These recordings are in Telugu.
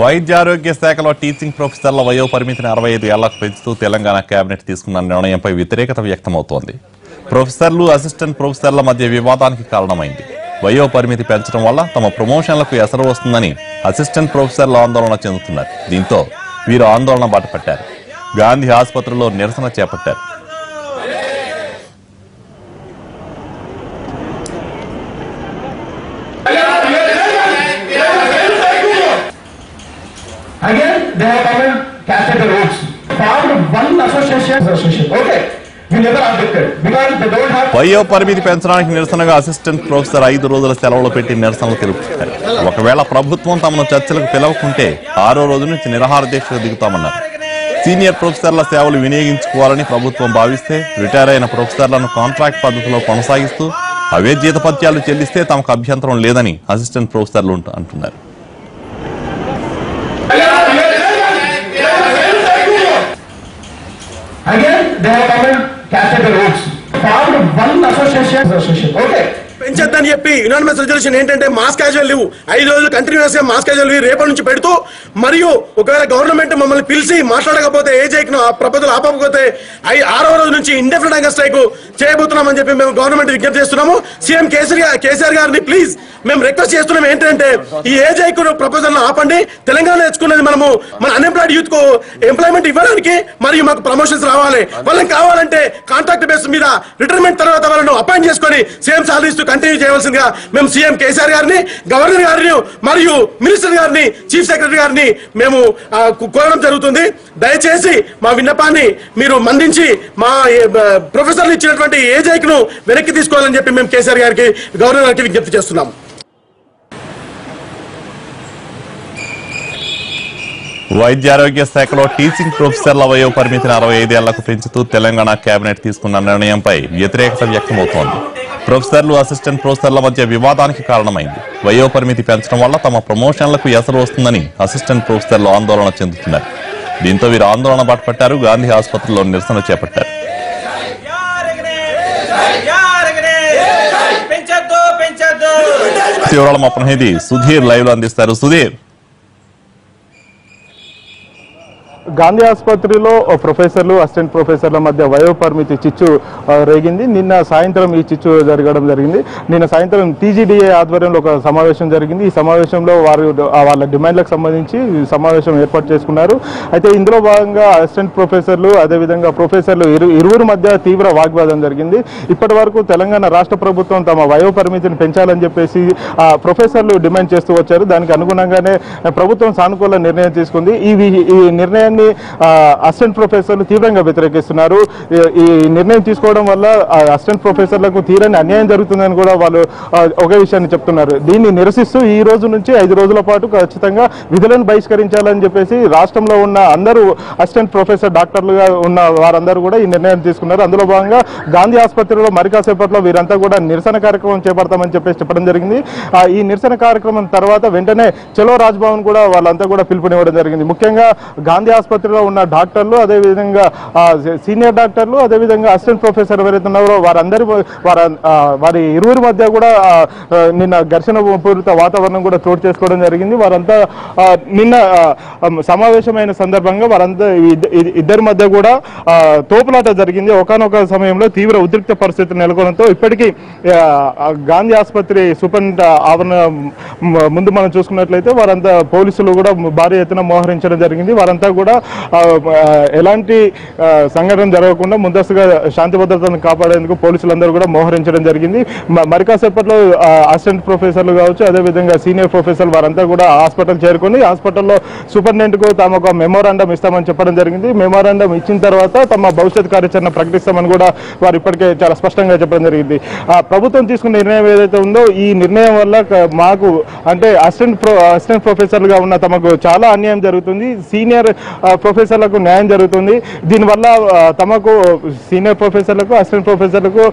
వైద్య ఆరోగ్య శాఖలో టీచింగ్ ప్రొఫెసర్ల వయో పరిమితిని అరవై ఐదు ఏళ్ళకు పెంచుతూ తెలంగాణ కేబినెట్ తీసుకున్న నిర్ణయంపై వ్యతిరేకత వ్యక్తమవుతోంది. ప్రొఫెసర్లు అసిస్టెంట్ ప్రొఫెసర్ల మధ్య వివాదానికి కారణమైంది వయో పరిమితి పెంచడం వల్ల తమ ప్రమోషన్లకు ఎసరు వస్తుందని అసిస్టెంట్ ప్రొఫెసర్లు ఆందోళన చెందుతున్నారు దీంతో వీరు ఆందోళన బాటపట్టారు గాంధీ ఆసుపత్రిలో నిరసన చేపట్టారు Again, they have. Formed one association. Association. Okay. వయో పరిమితి పెంచడానికి నిరసనగా అసిస్టెంట్ ప్రొఫెసర్ ఐదు రోజుల సెలవులు పెట్టి నిరసనలు తెలుపుతారు ఒకవేళ ప్రభుత్వం తమను చర్చలకు పిలవకుంటే ఆరో రోజు నుంచి నిరాహార దీక్షకు దిగుతామన్నారు సీనియర్ ప్రొఫెసర్ల సేవలు వినియోగించుకోవాలని ప్రభుత్వం భావిస్తే రిటైర్ అయిన ప్రొఫెసర్లను కాంట్రాక్ట్ పద్ధతిలో కొనసాగిస్తూ అవే జీతపత్యాలు చెల్లిస్తే తమకు అభ్యంతరం లేదని అసిస్టెంట్ ప్రొఫెసర్లు అంటు- అంటున్నారు Again, they have capital rules. Formed one association, association. Okay. పెంచొద్దని చెప్పి యునానిమస్ రిజల్యూషన్ ఏంటంటే మాస్ క్యాజువల్ లీవ్ ఐదు రోజులు కంటిన్యూస్గా మాస్ క్యాజువల్ లీవ్ రేపటి నుంచి పెడుతూ మరియు ఒకవేళ గవర్నమెంట్ మమ్మల్ని పిలిచి మాట్లాడకపోతే ఏ చేయకు ప్రపోజల్ ఆపకపోతే ఆరో రోజు నుంచి ఇండెఫినెట్గా స్ట్రైక్ చేయబోతున్నామని చెప్పి మేము గవర్నమెంట్ విజ్ఞప్తి చేస్తున్నాము. సీఎం కేసీఆర్ కేసీఆర్ గారిని ప్లీజ్ మేము రిక్వెస్ట్ చేస్తున్నాం ఏంటంటే ఈ ఏజ్ ఐకు ప్రపోజల్ ఆపండి. తెలంగాణ నేర్చుకునేది మనము మన అన్ఎంప్లాయిడ్ యూత్కు ఎంప్లాయ్మెంట్ ఇవ్వడానికి మరియు మాకు ప్రమోషన్స్ రావాలి. వాళ్ళకి కావాలంటే కాంట్రాక్ట్ బేస్ మీద రిటైర్మెంట్ తర్వాత వాళ్ళను అపాయింట్ చేసుకొని సేమ్ సాలరీస్ కంటిన్యూ చేయవలసిందిగా మేము సీఎం కేసీఆర్ గారిని గవర్నర్ గారిని మరియు మినిస్టర్ గారిని చీఫ్ సెక్రటరీ గారిని మేము కోరడం జరుగుతుంది. దయచేసి మా విన్నపాన్ని మీరు మందించి మా ప్రొఫెసర్లు ఇచ్చినటువంటి ఏజైక్ను వెనక్కి తీసుకోవాలని చెప్పి మేము కేసీఆర్ గారికి గవర్నర్ గారికి విజ్ఞప్తి చేస్తున్నాం. వైద్య ఆరోగ్య శాఖలో టీచింగ్ ప్రొఫెసర్ల వయో పరిమితిని అరవై ఐదేళ్ళకు పెంచుతూ తెలంగాణ కేబినెట్ తీసుకున్న నిర్ణయంపై వ్యతిరేకత వ్యక్తమవుతోంది. ప్రొఫెసర్లు అసిస్టెంట్ ప్రొఫెసర్ల మధ్య వివాదానికి కారణమైంది. వయో పరిమితి పెంచడం వల్ల తమ ప్రమోషన్లకు ఎసరు వస్తుందని అసిస్టెంట్ ప్రొఫెసర్లు ఆందోళన చెందుతున్నారు. దీంతో వీరు ఆందోళన బాటపట్టారు గాంధీ ఆసుపత్రిలో నిరసన చేపట్టారు. వివరాల మా ప్రతినిధి సుధీర్ లైవ్లో అందిస్తారు. సుధీర్. గాంధీ ఆసుపత్రిలో ప్రొఫెసర్లు అసిస్టెంట్ ప్రొఫెసర్ల మధ్య వయోపరిమితి చిచ్చు రేగింది. నిన్న సాయంత్రం ఈ చిచ్చు జరగడం జరిగింది. నిన్న సాయంత్రం టీజీడీఏ ఆధ్వర్యంలో ఒక సమావేశం జరిగింది. ఈ సమావేశంలో వారు వాళ్ళ డిమాండ్లకు సంబంధించి ఈ సమావేశం ఏర్పాటు చేసుకున్నారు. అయితే ఇందులో భాగంగా అసిస్టెంట్ ప్రొఫెసర్లు అదేవిధంగా ప్రొఫెసర్లు ఇరు ఇరువురు మధ్య తీవ్ర వాగ్వాదం జరిగింది. ఇప్పటి వరకు తెలంగాణ రాష్ట్ర ప్రభుత్వం తమ వయోపరిమితిని పెంచాలని చెప్పేసి ఆ, ప్రొఫెసర్లు డిమాండ్ చేస్తూ వచ్చారు. దానికి అనుగుణంగానే ప్రభుత్వం సానుకూల నిర్ణయం తీసుకుంది. ఈ నిర్ణయం నిర్ణయాన్ని అసిస్టెంట్ ప్రొఫెసర్లు తీవ్రంగా వ్యతిరేకిస్తున్నారు. ఈ- నిర్ణయం తీసుకోవడం వల్ల అసిస్టెంట్ ప్రొఫెసర్లకు తీరని అన్యాయం జరుగుతుందని కూడా వాళ్ళు ఒక ఒకే విషయాన్ని చెప్తున్నారు. దీన్ని నిరసిస్తూ ఈ రోజు నుంచి ఐదు రోజుల పాటు ఖచ్చితంగా విధులను బహిష్కరించాలని చెప్పేసి రాష్ట్రంలో ఉన్న అందరూ అసిస్టెంట్ ప్రొఫెసర్ డాక్టర్లుగా ఉన్న వారందరూ కూడా ఈ నిర్ణయం తీసుకున్నారు. అందులో భాగంగా గాంధీ ఆసుపత్రిలో మరి కాసేపట్లో వీరంతా కూడా నిరసన కార్యక్రమం చేపడతామని చెప్పేసి చెప్పడం జరిగింది. ఈ నిరసన కార్యక్రమం తర్వాత వెంటనే చలో రాజ్భవన్ కూడా వాళ్ళంతా కూడా పిలుపునివ్వడం జరిగింది. ముఖ్యంగా గాంధీ ఆసుపత్రిలో ఉన్న డాక్టర్లు అదేవిధంగా సీనియర్ డాక్టర్లు అదేవిధంగా అసిస్టెంట్ ప్రొఫెసర్ ఎవరైతే ఉన్నారో వారందరి వారి వారి ఇరువురి మధ్య కూడా నిన్న ఘర్షణ పూరిత వాతావరణం కూడా చోటు చేసుకోవడం జరిగింది. వారంతా నిన్న సమావేశమైన సందర్భంగా వారంతా ఇద్దరి మధ్య కూడా తోపులాట జరిగింది. ఒకనొక సమయంలో తీవ్ర ఉద్రిక్త పరిస్థితి నెలకొనడంతో ఇప్పటికీ గాంధీ ఆసుపత్రి సూపరింట ఆవరణ ముందు మనం చూసుకున్నట్లయితే వారంతా పోలీసులు కూడా భారీ ఎత్తున మోహరించడం జరిగింది. వారంతా కూడా కూడా ఎలాంటి సంఘటన జరగకుండా ముందస్తుగా శాంతి భద్రతను కాపాడేందుకు పోలీసులందరూ కూడా మోహరించడం జరిగింది. మరికాసేపట్లో మరి కాసేపట్లో అసిస్టెంట్ ప్రొఫెసర్లు కావచ్చు అదేవిధంగా సీనియర్ ప్రొఫెసర్ వారంతా కూడా హాస్పిటల్ చేరుకొని హాస్పిటల్లో సూపరింటెండెంట్కు తాము ఒక మెమోరాండం ఇస్తామని చెప్పడం జరిగింది. మెమోరాండం ఇచ్చిన తర్వాత తమ భవిష్యత్ కార్యాచరణ ప్రకటిస్తామని కూడా వారు ఇప్పటికే చాలా స్పష్టంగా చెప్పడం జరిగింది. ఆ ప్రభుత్వం తీసుకున్న నిర్ణయం ఏదైతే ఉందో ఈ నిర్ణయం వల్ల మాకు అంటే అసిస్టెంట్ ప్రొ అసిస్టెంట్ ప్రొఫెసర్లుగా ఉన్న తమకు చాలా అన్యాయం జరుగుతుంది. సీనియర్ ప్రొఫెసర్లకు న్యాయం జరుగుతుంది. దీనివల్ల తమకు సీనియర్ ప్రొఫెసర్లకు అసిస్టెంట్ ప్రొఫెసర్లకు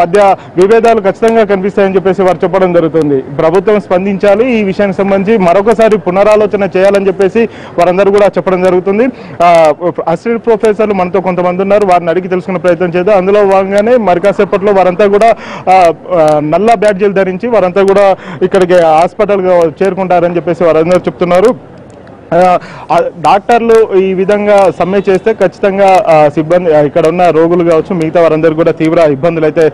మధ్య విభేదాలు ఖచ్చితంగా కనిపిస్తాయని చెప్పేసి వారు చెప్పడం జరుగుతుంది. ప్రభుత్వం స్పందించాలి ఈ విషయానికి సంబంధించి మరొకసారి పునరాలోచన చేయాలని చెప్పేసి వారందరూ కూడా చెప్పడం జరుగుతుంది. అసిస్టెంట్ ప్రొఫెసర్లు మనతో కొంతమంది ఉన్నారు వారిని అడిగి తెలుసుకునే ప్రయత్నం చేద్దాం. అందులో భాగంగానే మరి కాసేపట్లో వారంతా కూడా నల్ల బ్యాడ్జీలు ధరించి వారంతా కూడా ఇక్కడికి హాస్పిటల్ చేరుకుంటారని చెప్పేసి వారందరూ చెప్తున్నారు. డాక్టర్లు ఈ విధంగా సమ్మె చేస్తే ఖచ్చితంగా సిబ్బంది ఇక్కడ ఉన్న రోగులు కావచ్చు మిగతా వారందరూ కూడా తీవ్ర ఇబ్బందులు అయితే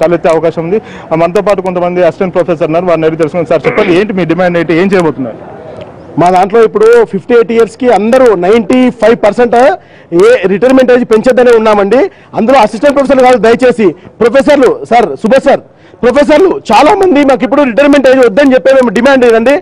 తలెత్తే అవకాశం ఉంది. మనతో పాటు కొంతమంది అసిస్టెంట్ ప్రొఫెసర్ ఉన్నారు వారిని అడిగి తెలుసుకుని సార్ చెప్పండి ఏంటి మీ డిమాండ్ ఏంటి ఏం చేయబోతున్నారు? మా దాంట్లో ఇప్పుడు ఫిఫ్టీ ఎయిట్ ఇయర్స్కి అందరూ నైంటీ ఫైవ్ పర్సెంట్ ఏ రిటైర్మెంట్ ఏజ్ పెంచేద్దనే ఉన్నామండి. అందులో అసిస్టెంట్ ప్రొఫెసర్ కాదు దయచేసి. ప్రొఫెసర్లు సార్ సుభాష్ సార్ ప్రొఫెసర్లు చాలా మంది మాకు ఇప్పుడు రిటైర్మెంట్ ఏజ్ వద్దని చెప్పి మేము డిమాండ్ ఏదండి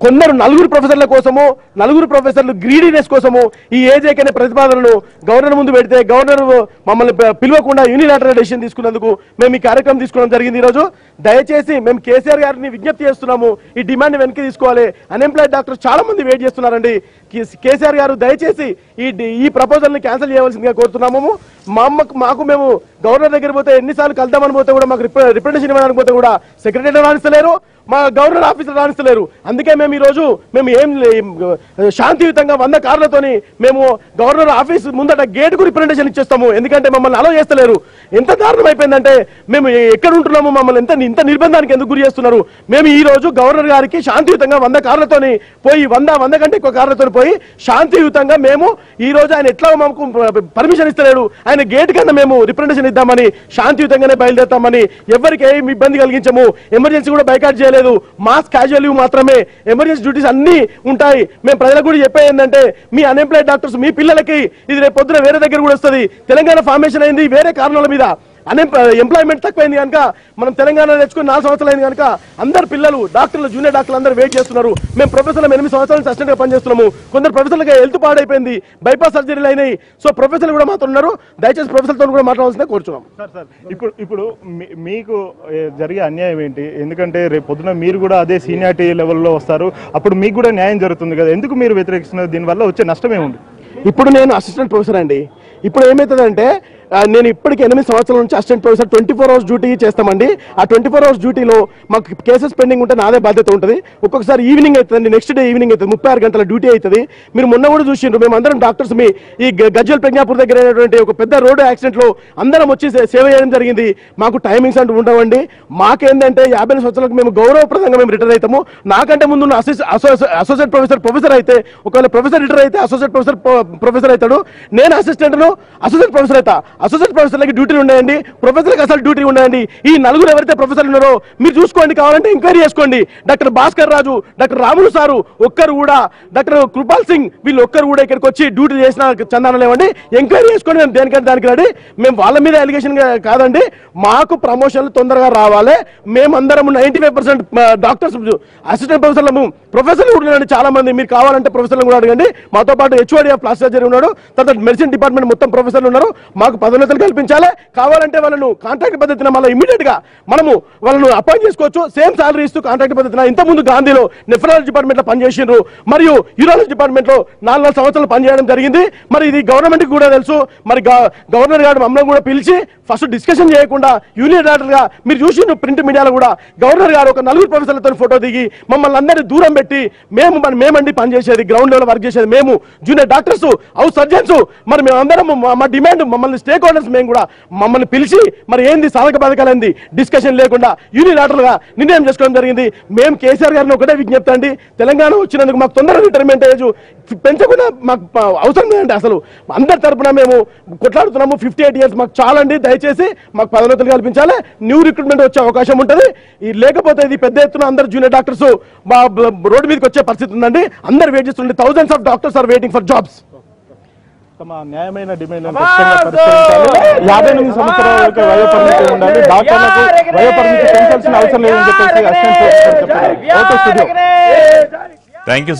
కొందరు నలుగురు ప్రొఫెసర్ల కోసము నలుగురు ప్రొఫెసర్లు గ్రీడీనెస్ కోసము ఈ ఏజేక్ అనే ప్రతిపాదనను గవర్నర్ ముందు పెడితే గవర్నర్ మమ్మల్ని పిలవకుండా యూనిలాటరల్ డెసిషన్ తీసుకున్నందుకు మేము ఈ కార్యక్రమం తీసుకోవడం జరిగింది ఈరోజు. దయచేసి మేము కేసీఆర్ గారిని విజ్ఞప్తి చేస్తున్నాము ఈ డిమాండ్ వెనక్కి తీసుకోవాలి. అన్ఎంప్లాయిడ్ డాక్టర్స్ చాలా మంది వెయిట్ చేస్తున్నారండి. కే- కేసీఆర్ గారు దయచేసి ఈ ఈ ప్రపోజల్ని క్యాన్సిల్ చేయవలసిందిగా కోరుతున్నాము. మా అమ్మకు మాకు మేము గవర్నర్ దగ్గర పోతే ఎన్నిసార్లు కలుద్దామని పోతే కూడా మాకు రిప్రజెంటేషన్ ఇవ్వడానికి పోతే కూడా సెక్రటరీ రాణిస్తలేరు. మా గవర్నర్ ఆఫీసర్ రాణిస్తలేరు. అందుకే మేము ఈ రోజు మేము ఏం లే- శాంతియుతంగా వంద కార్లతోని మేము గవర్నర్ ఆఫీస్ ముందట గేటుకు రిప్రజెంటేషన్ ఇచ్చేస్తాము. ఎందుకంటే మమ్మల్ని అలో చేస్తలేరు. ఎంత దారుణం అయిపోయిందంటే మేము ఎక్కడ ఉంటున్నాము? మమ్మల్ని ఎంత ఇంత నిర్బంధానికి ఎందుకు గురి చేస్తున్నారు? మేము ఈ రోజు గవర్నర్ గారికి శాంతియుతంగా వంద కార్లతోని పోయి వంద వంద కంటే ఎక్కువ కార్లతో పోయి శాంతియుతంగా మేము ఈ రోజు ఆయన ఎట్లా మాకు పర్మిషన్ ఇస్తలేడు? ఆయన గేట్ కన్నా మేము రిప్రజెంటేషన్ ఇద్దామని శాంతియుతంగానే బయలుదేరుతామని ఎవరికి ఏమి ఇబ్బంది కలిగించము? ఎమర్జెన్సీ కూడా బైకాట్ చేయలేదు మాస్ క్యాజువల్ లీవ్ మాత్రమే. ఎమర్జెన్సీ డ్యూటీస్ అన్ని ఉంటాయి. మేము ప్రజలకు కూడా చెప్పేది ఏంటంటే మీ అన్ఎంప్లాయిడ్ డాక్టర్స్ మీ పిల్లలకి ఇది రేపు పొద్దున వేరే దగ్గర కూడా వస్తుంది. తెలంగాణ ఫార్మేషన్ అయింది వేరే కారణాల మీద. ఎంప్లాయ్మెంట్ తక్కువైంది కనుక మనం తెలంగాణ నేర్చుకుని నాలుగు సంవత్సరాలు అయింది కనుక అందరు పిల్లలు డాక్టర్లు జూనియర్ డాక్టర్లు అందరూ వెయిట్ చేస్తున్నారు. మేము ప్రొఫెసర్లు ఎనిమిది సంవత్సరాల అసిస్టెంట్గా పనిచేస్తున్నాము. కొందరు ప్రొఫెసర్లుగా హెల్త్ పాడైపోయింది బైపాస్ సర్జరీలు అయినాయి. సో ప్రొఫెసర్లు కూడా మాతో ఉన్నారు. దయచేసి ప్రొఫెసర్తో కూడా మాట్లాడాల్సిందే కోరుచున్నాం. సార్ సార్ ఇప్పుడు ఇప్పుడు మీకు జరిగే అన్యాయం ఏంటి? ఎందుకంటే రేపు పొద్దున మీరు కూడా అదే సీనియారిటీ లెవెల్లో వస్తారు. అప్పుడు మీకు కూడా న్యాయం జరుగుతుంది కదా. ఎందుకు మీరు వ్యతిరేకిస్తున్నారు? దీనివల్ల వచ్చే నష్టం ఏముంది? ఇప్పుడు నేను అసిస్టెంట్ ప్రొఫెసర్ అండి. ఇప్పుడు ఏమవుతుందంటే నేను ఇప్పటికి ఎనిమిది సంవత్సరాల నుంచి assistant professor twenty four hours duty చేస్తామండి. ఆ ట్వంటీ ఫోర్ అవర్స్ డ్యూటీలో మాకు కేసెస్ పెండింగ్ ఉంటే నాదే బాధ్యత ఉంటుంది. ఒక్కొక్కసారి ఈవినింగ్ అవుతుంది నెక్స్ట్ డే ఈవినింగ్ అవుతుంది ముప్పై ఆరు గంటల డ్యూటీ అవుతుంది. మీరు మొన్న కూడా చూసిండ్రు మేము అందరం డాక్టర్స్ మీ ఈ గ- గజ్వల్ ప్రజ్ఞాపూర్ దగ్గర అయినటువంటి ఒక పెద్ద రోడ్డు యాక్సిడెంట్లో అందరం వచ్చి సేవ చేయడం జరిగింది. మాకు టైమింగ్స్ అంటూ ఉండవండి. మాకేందంటే యాభై ఎనిమిది సంవత్సరాలకు మేము గౌరవప్రదంగా మేము రిటైర్ అవుతాము. నాకంటే ముందున్న అసోసియేట్ ప్రొఫెసర్ ప్రొఫెసర్ అయితే ఒకవేళ ప్రొఫెసర్ రిటైర్ అయితే అసోసియేట్ ప్రొఫెసర్ ప్రొఫెసర్ అవుతాడు. నేను అసిస్టెంట్ను అసోసియేట్ ప్రొఫెసర్ అవుతా. అసోసియేట్ ప్రొఫెసర్లకి డ్యూటీ ఉన్నాయండి. ప్రొఫెసర్కి అసలు డ్యూటీ ఉన్నాయండి. ఈ నలుగురు ఎవరైతే ప్రొఫెసర్లు ఉన్నారో మీరు చూసుకోండి కావాలంటే ఎంక్వైరీ చేసుకోండి. Doctor Bhaskar Raju doctor Ramulu sir ఒక్కరు కూడా డాక్టర్ కృపాల్ సింగ్ వీళ్ళు ఒక్కరు కూడా ఇక్కడికి వచ్చి డ్యూటీ చేసిన చందానం లేవండి. ఎంక్వైరీ చేసుకోండి మేము దేనికంటే దానికి రండి. మేము వాళ్ళ మీద ఎలిగేషన్ కాదండి. మాకు ప్రమోషన్లు తొందరగా రావాలి. మేమందరం ninety five percent doctors assistant ప్రొఫెసర్లము ప్రొఫెసర్లు కూడా ఉన్నారండి చాలా మంది మీరు కావాలంటే ప్రొఫెసర్లు కూడా అడగండి. మాతో పాటు హెచ్ఓడి ఆఫ్ ప్లాస్టర్ ఉన్నాడు. తర్వాత మెడిసిన్ డిపార్ట్మెంట్ మొత్తం ప్రొఫెసర్లు ఉన్నారు. మాకు పదోన్నతులు కల్పించాలి. కావాలంటే వాళ్ళను కాంట్రాక్ట్ పద్ధతిన మళ్ళీ ఇమీడియట్గా మనము వాళ్ళను అపాయింట్ చేసుకోవచ్చు. సేమ్ సాలరీ ఇస్తూ కాంట్రాక్ట్ పద్ధతిన. ఇంత ముందు గాంధీలో నెఫ్రాలజీ డిపార్ట్మెంట్లో పనిచేసిండ్రు. మరియు యూరాలజీ డిపార్ట్మెంట్లో నాలుగు నాలుగు సంవత్సరాలు పనిచేయడం జరిగింది. మరి ఇది గవర్నమెంట్కి కూడా తెలుసు. మరి గవర్నర్ గారు మమ్మల్ని కూడా పిలిచి ఫస్ట్ డిస్కషన్ చేయకుండా యూనియన్ డాక్టర్ మీరు చూసి ప్రింట్ మీడియాలో కూడా గవర్నర్ గారు ఒక నలుగురు ప్రొఫెసర్లతో ఫోటో దిగి మమ్మల్ని అందరినీ దూరం పెట్టి మేము మరి మేమండి పనిచేసేది గ్రౌండ్ లెవెల్ వర్క్ చేసేది మేము జూనియర్ డాక్టర్స్ హౌస్ సర్జన్స్ మరి మేము అందరం మా- డిమాండ్ మమ్మల్ని స్టేక్ హోల్డర్స్ మేము కూడా మమ్మల్ని పిలిచి మరి ఏంది సాధక పథకాలు డిస్కషన్ లేకుండా యూనియన్గా నిర్ణయం చేసుకోవడం జరిగింది. మేము కేసీఆర్ గారిని ఒకటే విజ్ఞప్తి అండి తెలంగాణ వచ్చినందుకు మాకు తొందరగా రిటైర్మెంట్ ఏజ్ పెంచకుండా మాకు అవసరం లేదండి అసలు. అందరి తరపున మేము కొట్లాడుతున్నాము ఫిఫ్టీ ఎయిట్ ఇయర్స్ మాకు చాలండి దయచేసి మాకు పదోన్నతులు కల్పించాలి. న్యూ రిక్రూట్మెంట్ వచ్చే అవకాశం ఉంటుంది. ఈ లేకపోతే ఇది పెద్ద ఎత్తున అందరు జూనియర్ డాక్టర్స్ మా రోడ్డు మీదకి వచ్చే పరిస్థితి ఉందండి. అందరు వెయిట్ చేస్తుండే thousands of doctors are waiting for jobs తమ న్యాయమైన డిమాండ్ యాభై ఎనిమిది సంవత్సరాలకి వయో పరిమితి ఉండాలి. డాక్టర్లకు వయో పరిమితి పెంచాల్సిన అవసరం లేదని చెప్పేసి అసిస్టెంట్ ప్రొఫెసర్ చెప్పారు. Okay studio. Thank you